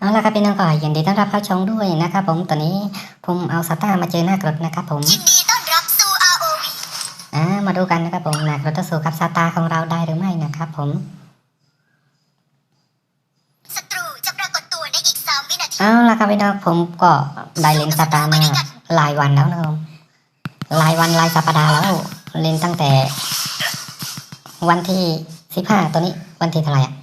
เอาละครับพี่น้องก็ยินดีต้อนรับเข้าชมด้วยนะครับผมตอนนี้ผมเอาสตาร์มาเจอหน้ากรดนะครับผมยินดีต้อนรับสู่ ROV อ่ามาดูกันนะครับผมหน้ากรดจะสู้กับสตาร์ของเราได้หรือไม่นะครับผมศัตรูจะปรากฏตัวในอีก3วินาทีเอาละครับพี่น้องผมก็ได้เล่นสตาร์มาหลายวันแล้วนะครับผมหลายวันหลายสัปดาห์แล้วเล่นตั้งแต่ วันที่สิบห้าตัวนี้วันที่เท่าไหร่อะ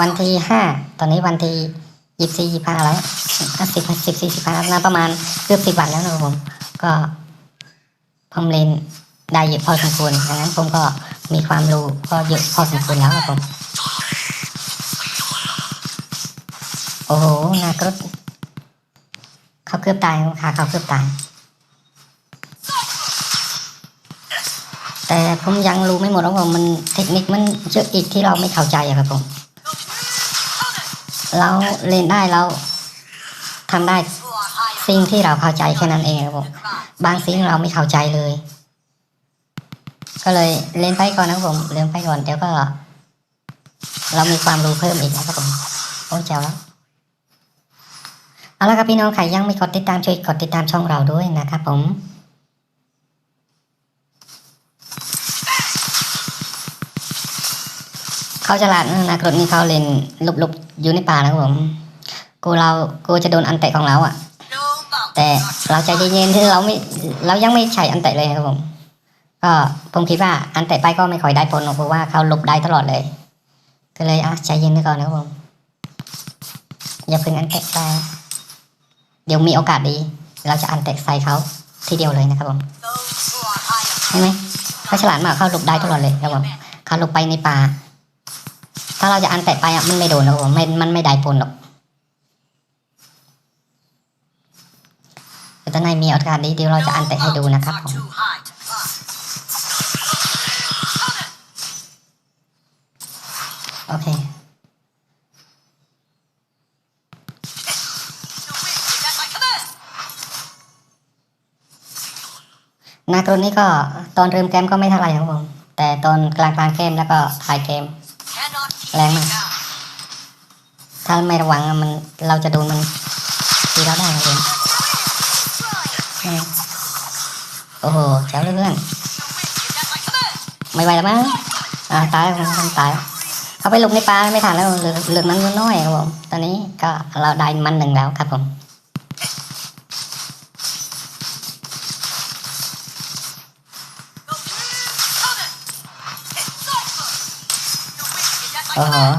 วันที่ห้าตอนนี้วันที่ยี่สี่ยี่ห้าแล้วสิบสิบสี่สิบห้านะประมาณเกือบสิบวันแล้วนะครับผม ก็ผมเล่นได้เยอะพอสมควรดังนั้นผมก็มีความรู้ก็เยอะพอสมควรแล้วครับผมโอ้โหนากรดเขาเกือบตายครับขาเขาเกือบตาย แต่ผมยังรู้ไม่หมดแล้วผมมันเทคนิคมันเยอะอีกที่เราไม่เข้าใจอะครับผม เราเล่นได้เราทำได้สิ่งที่เราเข้าใจแค่นั้นเองครับผมบางสิ่งเราไม่เข้าใจเลย ก็เลยเล่นไปก่อนนะครับผมเล่นไปก่อนเดี๋ยวก็ เรามีความรู้เพิ่มอีกนะครับผมโอ้เจ้าแล้วเอาละครับพี่น้องใครยังไม่กดติดตามช่วยกดติดตามช่องเราด้วยนะครับผมเขาฉลาดนะนักรถนี่เขาเล่นหลบๆ อยู่ในป่านะครับผมกูเรากูจะโดนอันเตะของเราอะ No mountain แต่เราใจเย็นๆที่เราไม่เรายังไม่ใช้อันเตะเลยครับผมก็ผมคิดว่าอันเตะไปก็ไม่ค่อยได้ผลหรอกเพราะว่าเขาหลบได้ตลอดเลย ก็เลยอะใจเย็นไปก่อนนะครับผมอย่าเพิ่งอันเตะไปเดี๋ยวมีโอกาสดี เราจะอันเตะใส่เขาทีเดียวเลยนะครับผม Those who are high ใช่ไหมเขาฉลาดมากเขาหลบได้ตลอดเลยครับผมเขาหลบไปในป่า ถ้าเราจะอันเตะไปอะมันไม่โดนหรอกผมไม่มันไม่ได้ผลหรอกแต่ถ้าในมีโอกาสดีเดี๋ยวเราจะอันเตะให้ดูนะครับผม too high to climb โอเค to win is at my command นากรนนี่ก็ตอนเริ่มเกมก็ไม่เท่าไหร่ครับผม แต่ตอนกลางกลางๆเกมแล้วก็ท้ายเกม แรงมาก ถ้าไม่ระวังมันเราจะโดนมันตีเราได้ครับผมโอ้โหแจ๋วเลยเพื่อน ไม่ไหวแล้วมั้งอ่าตายแล้วผมตายแล้วเขาไปหลบในป่าไม่ทันแล้วเหลือเหลือมันน้อยครับผม ตอนนี้ก็เราได้มันหนึ่งแล้วครับผม is at my โอ้โห command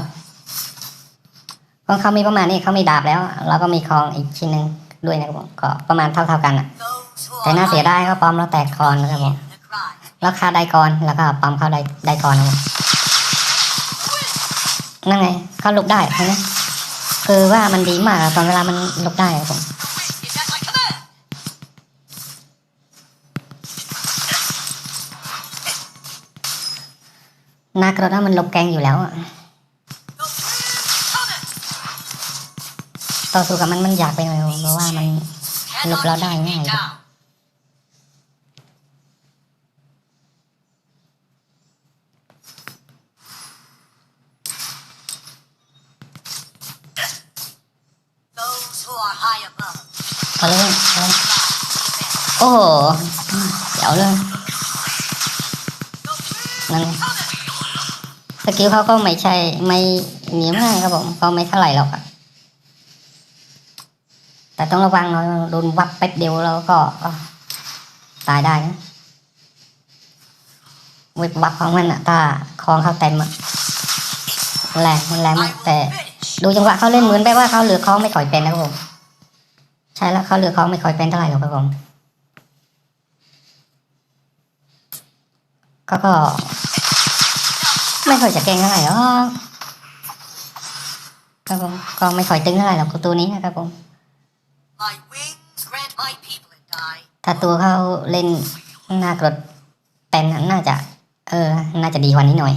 ของเขามีประมาณนี้เขามีดาบแล้ว เราก็มีคองอีกชิ้นหนึ่งด้วยนะครับผมก็ประมาณเท่าๆกันอะ Those who แต่ are น่าเสีย high ดายก็ปลอมเราแตกคอนนะครับผม in the crowd แล้วค่าได้ก่อนแล้วก็ปั๊มเข้าได้ได้ก่อนนะครับนั่นไงเขาหลบได้ใช่ไหมคือว่ามันดีมากตอนเวลามันหลบได้ครับผม win is at my command นากรดว่ามันหลบแกงอยู่แล้วอะ ต่อสู้กับมันมันอยากไปหน่อยเพราะว่ามัน Lục lao cannot đài keep ngay me rồi. down 'Those who are high above เอาเลยเอาเลยโอ้โหเดี๋ยวเลยนั่นสกิลเขาก็ไม่ใช่ไม่เหนียวง่ายครับผมก็ไม่เท่าไหร่หรอกอะ แต่ต้องระวังหน่อยโดนวับแป๊บเดียวเราก็ตายได้นะเว็บวับของมันอะถ้าคลองเขาเต็มอะแรงมันแรงมากแต่ ดูจังหวะเขาเล่นเหมือนแบบว่าเขาเหลือคล้องไม่ค่อยเป็นนะครับผมใช่แล้วเขาเหลือคล้องไม่ค่อยเป็นเท่าไหร่หรอกครับผมก็ก็ ไม่ค่อยจะเก่งเท่าไหร่หรอกครับผมก็ไม่ค่อยตึงเท่าไหร่หรอกตัวนี้นะครับผม ถ้าตัวเขาเล่นหน้ากรดเป็นน่าจะ เออ น่าจะดีกว่านี้หน่อย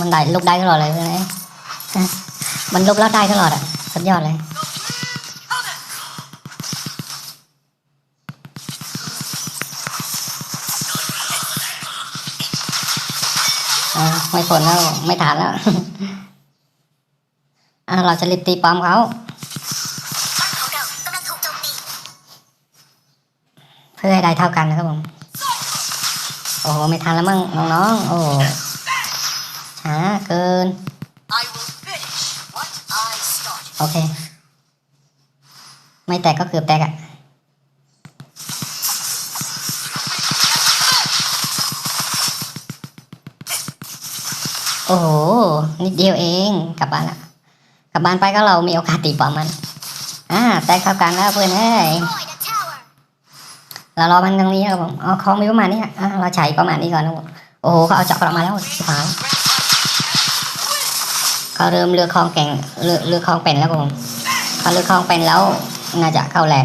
มันได้ลุกได้ตลอดเลยใช่ไหมมันลุกแล้วได้ตลอดอะ สุดยอดเลย อ่าไม่ผลแล้วไม่ทันแล้วอ่าเราจะรีบตีป้อมเขาบ้านของเรากำลังถูกโจมตีเพื่อให้ได้เท่ากันนะครับผม โอ้โห ไม่ทันแล้วมั้งน้องๆ โอ้ช้าเกิน I will finish what I started. โอเค ไม่แตกก็เกือบแตกอะ นิดเดียวเองกลับบ้านละกลับบ้านไปก็เรามีโอกาสตีป้อมมัน อ่าแตกเท่ากันแล้วเพื่อนเอ้ยเรารอมันตรงนี้ครับผมเอาของมีประมาณนี้อะเราใช้ประมาณนี้ก่อนนะผมโอ้โหเขาเอาจับเรามาแล้วชิบหายเขาเริ่มเลือกคลองแก่งเลือกเลือกคลองเป็นแล้วครับผมเขาเลือกคลองเป็นแล้วน่าจะเข้าแรง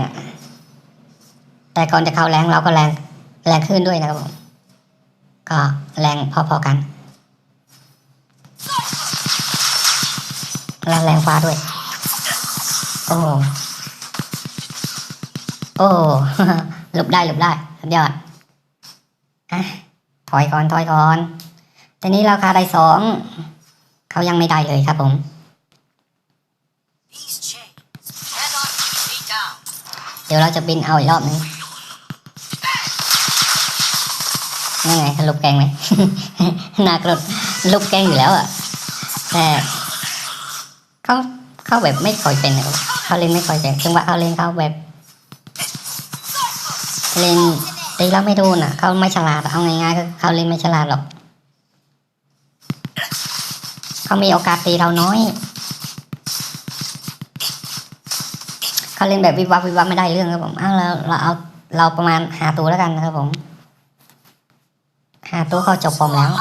แต่ก่อนจะเข้าแรงเราก็แรงแรงขึ้นด้วยนะครับผมก็แรงพอๆกัน และแรงฟ้าด้วย โอ้โหโอ้หลบได้หลบได้สุดยอดอะถอยก่อนถอยก่อนทีนี้เราคาได้สองเขายังไม่ได้เลยครับผมเดี๋ยวเราจะบินเอาอีกรอบหนึงยังไงลุกแกงไหมนากรดลุกแกงอยู่แล้วอะแต่ เขาเขาแบบไม่ค่อยเป็นเขาเล่นไม่ค่อยเป็นถึงว่าเขาเล่นเขาแบบ เล่นตีแล้วไม่โดนอะเขาไม่ฉลาดเอาง่ายๆคือเขาเล่นไม่ฉลาดหรอกเขามีโอกาสตีเราน้อยเขาเล่นแบบวิบวับวิบวับไม่ได้เรื่องครับผมอ้าเราเราเอาเราประมาณหาตัวแล้วกันนะครับผมหาตัวเขาจบปอมแล้ว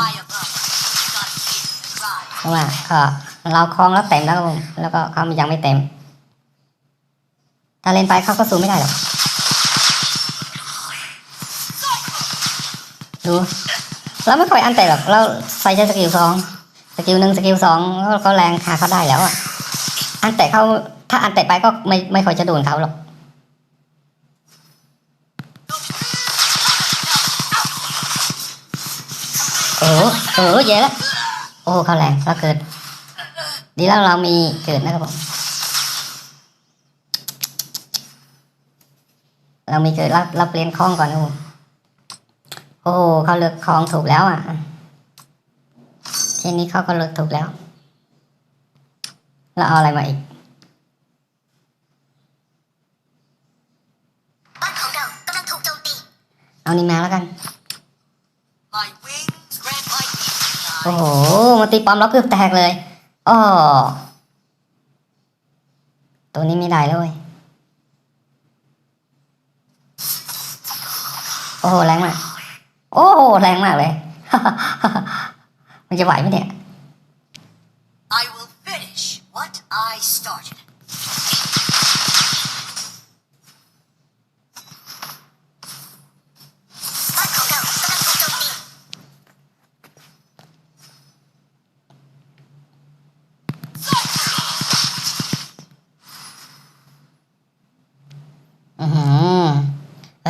เพราะว่าก็ เราคลองแล้วเต็มแล้วครับผมแล้วก็เขายังไม่เต็ม ถ้าเล่นไปเขาก็สู้ไม่ได้หรอกดูเราไม่ค่อยอันเตะหรอกเราใส่แค่สกิลสองสกิลหนึ่งสกิลสองก็แรงขาเขาได้แล้วอะอันเตะเขาถ้าอันเตะไปก็ไม่ไม่ค่อยจะโดนเขาหรอกเออเออเยอะแล้วโอ้เขาแรงเราเกิด ดีแล้วเรามีเกิดนะครับผมเรามีเกิดเราเราเปลี่ยนคล้องก่อนนะผมโอ้โหเขาเลือกคล้องถูกแล้วอะทีนี้เขาก็เลือกถูกแล้ว เราเอาอะไรมาอีกบ้านของเรากำลังถูกโจมตีเอานี่มาแล้วกัน My wings grant my eagle โอ้โหมาตีปอมเราเกือบแตกเลย อ้อตัวนี้ไม่ได้เลยโอ้โหแรงมาก โอ้โหแรงมากเลย มันจะไหวไหมเนี่ย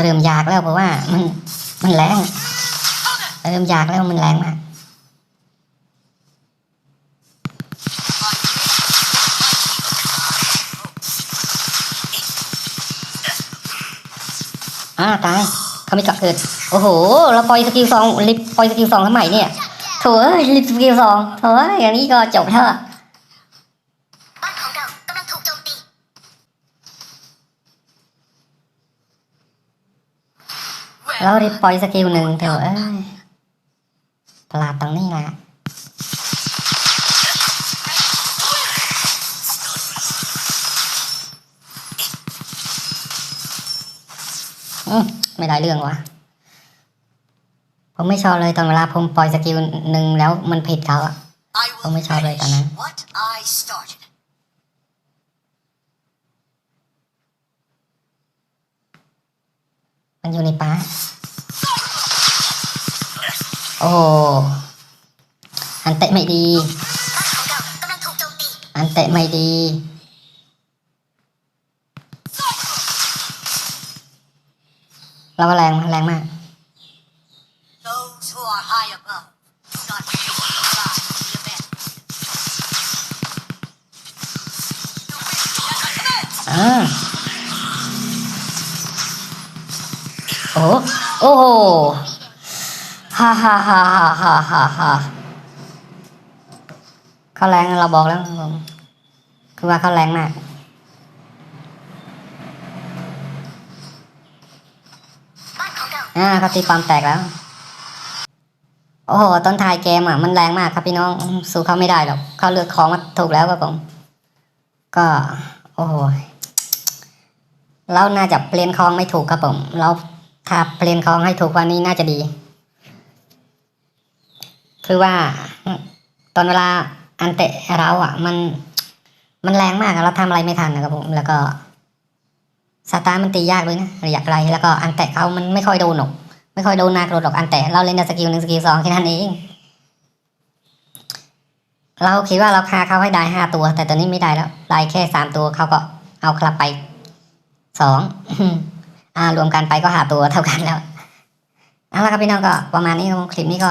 เริ่มอยากแล้วเพราะว่ามันมันแรงเริ่มอยากแล้วมันแรงมากอ่าตายเขาไม่เกาะเกิดโอ้โห เราปล่อยสกิลสองลิฟปล่อยสกิลสองทำไมเนี่ยโถ่ลิฟสกิลสองโถ่เอ้ยอย่างนี้ก็จบแล้ว เราได้ปล่อยสกิลหนึ่งเถอะเอ้ยพลาดตรงนี้แหละอืมไม่ได้เรื่องวะผมไม่ชอบเลยตอนเวลาผมปล่อยสกิลหนึ่งแล้วมันผิดเขาอะ I will Không biết sao đây, finish tao nói. what I started. มันอยู่ในป่า โอ้อันเตะไม่ดี อันเตะไม่ดี เราแรงแรงมากอ๋อโอ้ ฮ่าฮ่าฮ่าฮ่าฮ่าฮ่าฮ่าเขาแรงเราบอกแล้วครับผมคือว่าเขาแรงมากอ่าเขาตีความแตกแล้ว โอ้โหต้นทายเกมอะมันแรงมากครับพี่น้องสู้เขาไม่ได้หรอกเขาเลือกของมาถูกแล้วครับผม ก็ โอ้โหเราน่าจะเปลี่ยนของไม่ถูกครับผม เราถ้าเปลี่ยนของให้ถูกกว่านี้น่าจะดี คือว่า ตอนเวลาอันเตะเราอะ มันมันแรงมากเราทำอะไรไม่ทันนะครับผมแล้วก็สตาร์มันตียากเลยนะระยะไกลแล้วก็อันแตะเขามันไม่ค่อยโดนหรอกไม่ค่อยโดนนักโดนหรอกอันแตะเราเล่นแต่สกิลหนึ่งสกิลสองแค่นั้นเอง เราคิดว่าเราฆ่าเขาให้ได้ห้าตัว แต่ตอนนี้ไม่ได้แล้วได้แค่สามตัวเขาก็เอากลับไปสองอ่ารวมกันไปก็หาตัวเท่ากันแล้วเอาละครับพี่น้องก็ประมาณนี้ครับคลิปนี้ก็